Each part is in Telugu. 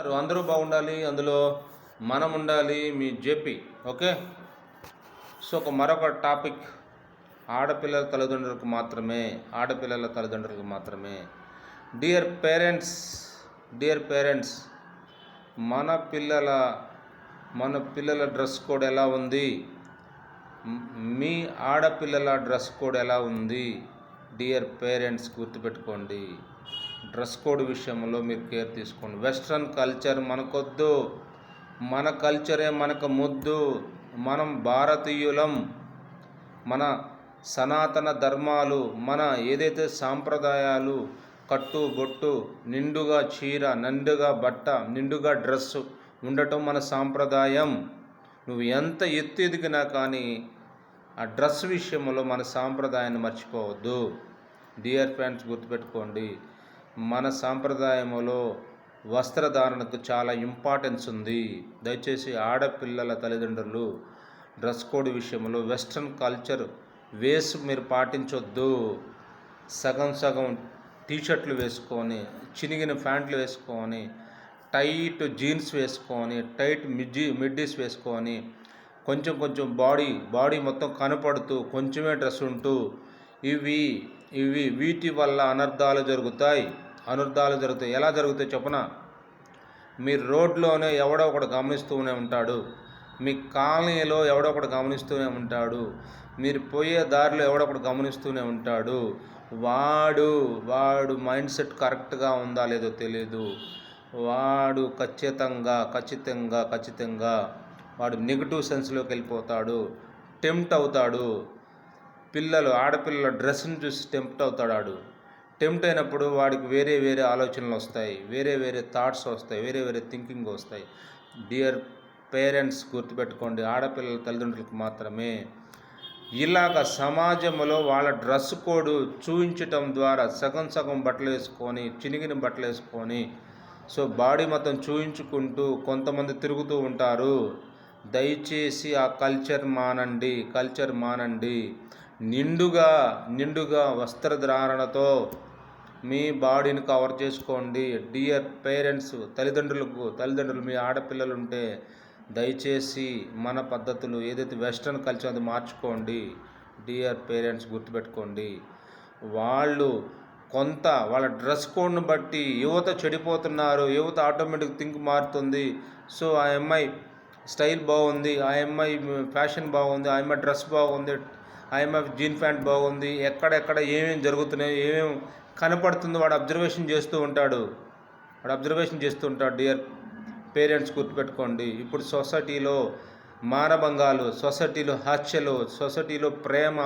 ఉన్నారు. అందరూ బాగుండాలి అందులో మనం ఉండాలి మీ జేపీ ఓకే? సో ఒక మరొక టాపిక్. ఆడపిల్లల తల్లిదండ్రులకు మాత్రమే ఆడపిల్లల తల్లిదండ్రులకు మాత్రమే. డియర్ పేరెంట్స్ డియర్ పేరెంట్స్ మన పిల్లల మన పిల్లల డ్రెస్ కోడ్ ఎలా ఉంది? మీ ఆడపిల్లల డ్రెస్ కోడ్ ఎలా ఉంది? డియర్ పేరెంట్స్ గుర్తుపెట్టుకోండి. డ్రెస్ కోడ్ విషయంలో మీరు కేర్ తీసుకోండి. వెస్ట్రన్ కల్చర్ మనకొద్దు. మన కల్చరే మనకు ముద్దు. మనం భారతీయులం. మన సనాతన ధర్మాలు మన ఏదైతే సాంప్రదాయాలు కట్టు బొట్టు నిండుగా చీర నిండుగా బట్ట నిండుగా డ్రెస్ ఉండటం మన సాంప్రదాయం. నువ్వు ఎంత ఎత్తు ఎదిగినా కానీ ఆ డ్రెస్ విషయంలో మన సాంప్రదాయాన్ని మర్చిపోవద్దు. డియర్ ఫ్రెండ్స్ గుర్తుపెట్టుకోండి. మన సాంప్రదాయంలో వస్త్రధారణకు చాలా ఇంపార్టెన్స్ ఉంది. దయచేసి ఆడపిల్లల తల్లిదండ్రులు డ్రెస్ కోడ్ విషయంలో వెస్ట్రన్ కల్చర్ వేస్ మీరు పాటించొద్దు. సగం సగం టీషర్ట్లు వేసుకొని చినిగిన ప్యాంట్లు వేసుకొని టైట్ జీన్స్ వేసుకొని టైట్ మిడ్జీ మిడ్డీస్ వేసుకొని కొంచెం కొంచెం బాడీ బాడీ మొత్తం కనపడుతూ కొంచెమే డ్రెస్ ఉంటూ ఇవి ఇవి వీటి వల్ల అనర్థాలు జరుగుతాయి. అనర్థాలు జరుగుతాయి. ఎలా జరుగుతాయి చెప్పన? మీరు రోడ్లోనే ఎవడో ఒకడు గమనిస్తూనే ఉంటాడు. మీ కాలనీలో ఎవడో ఒకడు గమనిస్తూనే ఉంటాడు. మీరు పోయే దారిలో ఎవడో ఒకడు గమనిస్తూనే ఉంటాడు. వాడు వాడు మైండ్ సెట్ కరెక్ట్గా ఉందా లేదో తెలియదు వాడు ఖచ్చితంగా ఖచ్చితంగా ఖచ్చితంగా వాడు నెగిటివ్ సెన్స్లోకి వెళ్ళిపోతాడు. టెంప్ట్ అవుతాడు. పిల్లలు ఆడపిల్లల డ్రెస్ని చూసి టెంప్ట్ అవుతాడు టెంప్ట్ అయినప్పుడు వాడికి వేరే వేరే ఆలోచనలు వస్తాయి వేరే వేరే థాట్స్ వస్తాయి వేరే వేరే థింకింగ్ వస్తాయి. డియర్ పేరెంట్స్ గుర్తుపెట్టుకోండి ఆడపిల్లల తల్లిదండ్రులకు మాత్రమే. ఇలాగ సమాజంలో వాళ్ళ డ్రెస్ కోడ్ చూపించటం ద్వారా సగం సగం బట్టలు వేసుకొని చినిగిన బట్టలు వేసుకొని సో బాడీ మొత్తం చూయించుకుంటూ కొంతమంది తిరుగుతూ ఉంటారు. దయచేసి ఆ కల్చర్ మానండి కల్చర్ మానండి. నిండుగా నిండుగా వస్త్రధారణతో మీ బాడీని కవర్ చేసుకోండి. డియర్ పేరెంట్స్ తల్లిదండ్రులకు తల్లిదండ్రులు మీ ఆడపిల్లలు ఉంటే దయచేసి మన పద్ధతులు ఏదైతే వెస్ట్రన్ కల్చర్ అది మార్చుకోండి. డియర్ పేరెంట్స్ గుర్తుపెట్టుకోండి. వాళ్ళు కొంత వాళ్ళ డ్రెస్ కోడ్ను బట్టి యువత చెడిపోతున్నారు. యువత ఆటోమేటిక్ థింక్ మారుతుంది. సో ఆ అమ్మాయి స్టైల్ బాగుంది. ఆ అమ్మాయి ఫ్యాషన్ బాగుంది. ఆ అమ్మాయి డ్రెస్ బాగుంది. ఆ అమ్మాయి జీన్ ప్యాంట్ బాగుంది. ఎక్కడెక్కడ ఏమేమి జరుగుతున్నాయి ఏమేమి కనపడుతుంది వాడు అబ్జర్వేషన్ చేస్తూ ఉంటాడు. వాడు అబ్జర్వేషన్ చేస్తూ ఉంటాడు డియర్ పేరెంట్స్ గుర్తుపెట్టుకోండి ఇప్పుడు సొసైటీలో మానభంగాలు సొసైటీలో హత్యలు సొసైటీలో ప్రేమ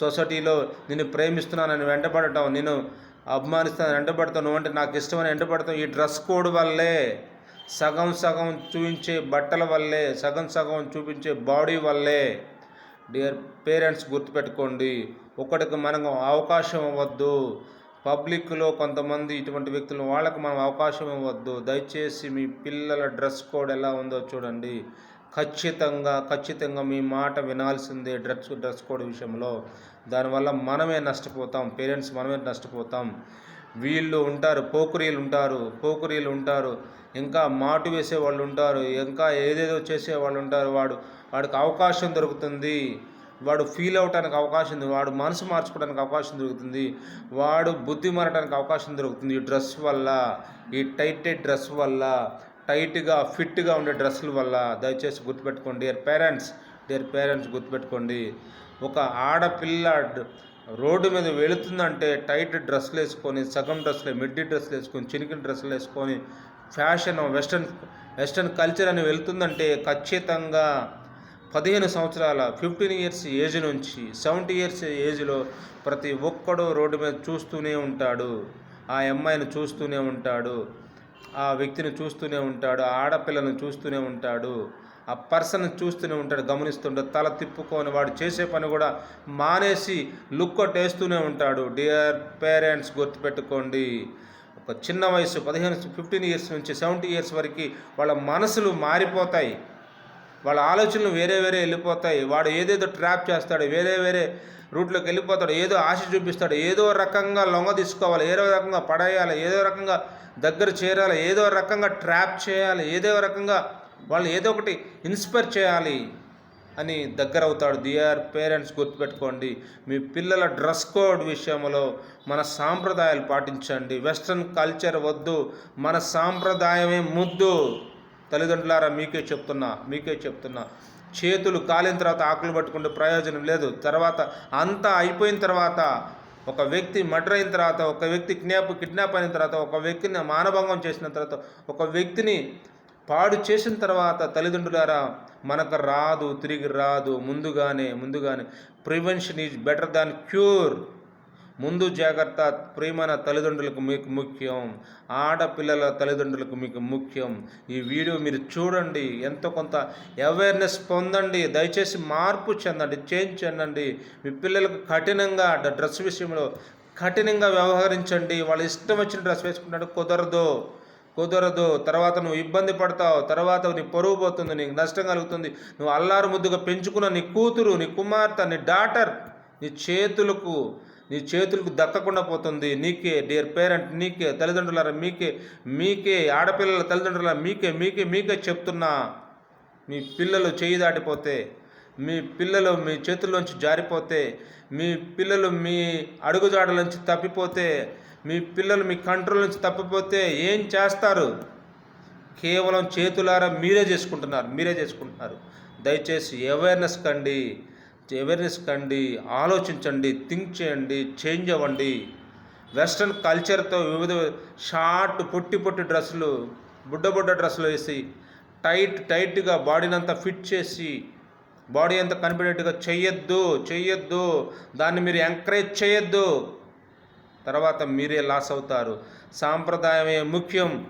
సొసైటీలో నిన్ను ప్రేమిస్తున్నానని వెంటబడటం నేను అభిమానిస్తాను వెంటబడతాను అంటే నాకు ఇష్టమని వెంటబడతాం ఈ డ్రెస్ కోడ్ వల్లే సగం సగం చూపించే బట్టల వల్లే సగం సగం చూపించే బాడీ వల్లే డియర్ పేరెంట్స్ గుర్తుపెట్టుకోండి ఒకటికి మనం అవకాశం అవ్వద్దు పబ్లిక్లో కొంతమంది ఇటువంటి వ్యక్తులు వాళ్ళకి మనం అవకాశం ఇవ్వద్దు. దయచేసి మీ పిల్లల డ్రెస్ కోడ్ ఎలా ఉందో చూడండి. ఖచ్చితంగా ఖచ్చితంగా మీ మాట వినాల్సిందే డ్రెస్ డ్రెస్ కోడ్ విషయంలో. దానివల్ల మనమే నష్టపోతాం పేరెంట్స్ మనమే నష్టపోతాం. వీళ్ళు ఉంటారు పోకురీలు ఉంటారు పోకురీలు ఉంటారు. ఇంకా మాటు వేసే వాళ్ళు ఉంటారు ఇంకా ఏదేదో చేసే వాళ్ళు ఉంటారు. వాడు వాడికి అవకాశం దొరుకుతుంది. వాడు ఫీల్ అవటానికి అవకాశం ఉంది వాడు మనసు మార్చుకోవడానికి అవకాశం దొరుకుతుంది. వాడు బుద్ధి మారడానికి అవకాశం దొరుకుతుంది. ఈ డ్రెస్ వల్ల ఈ టైట్ టైట్ డ్రెస్ వల్ల టైట్గా ఫిట్గా ఉండే డ్రెస్సుల వల్ల దయచేసి గుర్తుపెట్టుకోండి. డియర్ పేరెంట్స్ డియర్ పేరెంట్స్ గుర్తుపెట్టుకోండి. ఒక ఆడపిల్ల రోడ్డు మీద వెళుతుందంటే టైట్ డ్రెస్సులు వేసుకొని సగం డ్రెస్సులు మిడ్డీ డ్రెస్సులు వేసుకొని చినికిన డ్రెస్సులు వేసుకొని ఫ్యాషన్ వెస్ట్రన్ వెస్ట్రన్ కల్చర్ అని వెళ్తుందంటే ఖచ్చితంగా పదిహేను సంవత్సరాల ఫిఫ్టీన్ ఇయర్స్ ఏజ్ నుంచి సెవెంటీ ఇయర్స్ ఏజ్లో ప్రతి ఒక్కడు రోడ్డు మీద చూస్తూనే ఉంటాడు. ఆ అమ్మాయిని చూస్తూనే ఉంటాడు. ఆ వ్యక్తిని చూస్తూనే ఉంటాడు. ఆ ఆడపిల్లను చూస్తూనే ఉంటాడు. ఆ పర్సన్ చూస్తూనే ఉంటాడు. గమనిస్తుంటాడు తల తిప్పుకొని వాడు చేసే పని కూడా మానేసి లుక్ వేస్తూనే ఉంటాడు. డియర్ పేరెంట్స్ గుర్తుపెట్టుకోండి. ఒక చిన్న వయసు పదిహేను ఫిఫ్టీన్ ఇయర్స్ నుంచి సెవెంటీ ఇయర్స్ వరకు వాళ్ళ మనసులు మారిపోతాయి. వాళ్ళ ఆలోచనలు వేరే వేరే వెళ్ళిపోతాయి. వాడు ఏదేదో ట్రాప్ చేస్తాడు వేరే వేరే రూట్లోకి వెళ్ళిపోతాడు ఏదో ఆశ చూపిస్తాడు ఏదో రకంగా లొంగ తీసుకోవాలి ఏదో రకంగా పడేయాలి ఏదో రకంగా దగ్గర చేరాలి ఏదో రకంగా ట్రాప్ చేయాలి ఏదో రకంగా వాళ్ళు ఏదో ఒకటి ఇన్స్పైర్ చేయాలి అని దగ్గర అవుతాడు. డియర్ పేరెంట్స్ గుర్తుపెట్టుకోండి మీ పిల్లల డ్రెస్ కోడ్ విషయంలో మన సాంప్రదాయాలు పాటించండి. వెస్ట్రన్ కల్చర్ వద్దు మన సాంప్రదాయమే ముద్దు. తల్లిదండ్రులారా మీకే చెప్తున్నా మీకే చెప్తున్నా. చేతులు కాలిన తర్వాత ఆకులు పట్టుకుంటే ప్రయోజనం లేదు. తర్వాత అంతా అయిపోయిన తర్వాత ఒక వ్యక్తి మర్డర్ అయిన తర్వాత ఒక వ్యక్తి కిడ్నాప్ కిడ్నాప్ అయిన తర్వాత ఒక వ్యక్తిని మానభంగం చేసిన తర్వాత ఒక వ్యక్తిని పాడు చేసిన తర్వాత తల్లిదండ్రులారా మనకు రాదు తిరిగి రాదు. ముందుగానే ముందుగానే prevention is better than cure. ముందు జాగ్రత్త ప్రేమన తల్లిదండ్రులకు మీకు ముఖ్యం ఆడపిల్లల తల్లిదండ్రులకు మీకు ముఖ్యం. ఈ వీడియో మీరు చూడండి ఎంతో కొంత అవేర్నెస్ పొందండి దయచేసి మార్పు చెందండి చేంజ్ చెందండి. మీ పిల్లలకు కఠినంగా డ్రెస్ విషయంలో కఠినంగా వ్యవహరించండి. వాళ్ళ ఇష్టం వచ్చిన డ్రెస్ వేసుకుంటాడు కుదరదు కుదరదు. తర్వాత నువ్వు ఇబ్బంది పడతావు తర్వాత నీ పొరుగు పోతుంది నీకు నష్టం కలుగుతుంది. నువ్వు అల్లారు ముద్దుగా పెంచుకున్న నీ కూతురు నీ కుమార్తె నీ డాటర్ నీ చేతులకు నీ చేతులకు దక్కకుండా పోతుంది. నీకే డియర్ పేరెంట్ నీకే తల్లిదండ్రులారా మీకే మీకే ఆడపిల్లల తల్లిదండ్రుల మీకే మీకే మీకే చెప్తున్నా. మీ పిల్లలు చేయి దాటిపోతే మీ పిల్లలు మీ చేతుల్లోంచి జారిపోతే మీ పిల్లలు మీ అడుగుజాడలోంచి తప్పిపోతే మీ పిల్లలు మీ కంట్రోల్ నుంచి తప్పిపోతే ఏం చేస్తారు? కేవలం చేతులారా మీరే చేసుకుంటున్నారు మీరే చేసుకుంటున్నారు. దయచేసి అవేర్నెస్ కండి. అవేర్నెస్ కండి ఆలోచించండి థింక్ చేయండి చేంజ్ అవ్వండి. వెస్ట్రన్ కల్చర్తో వివిధ షార్ట్ పొట్టి పొట్టి డ్రెస్సులు బుడ్డ బుడ్డ డ్రెస్సులు వేసి టైట్ టైట్గా బాడీని అంతా ఫిట్ చేసి బాడీ అంతా కనిపెట్టేట్టుగా చెయ్యొద్దు చెయ్యొద్దు. దాన్ని మీరు ఎంకరేజ్ చేయొద్దు తర్వాత మీరే లాస్ అవుతారు. సాంప్రదాయమే ముఖ్యం.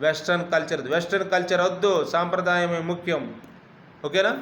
వెస్ట్రన్ కల్చర్ వెస్ట్రన్ కల్చర్ వద్దు. సాంప్రదాయమే ముఖ్యం. ఓకేనా?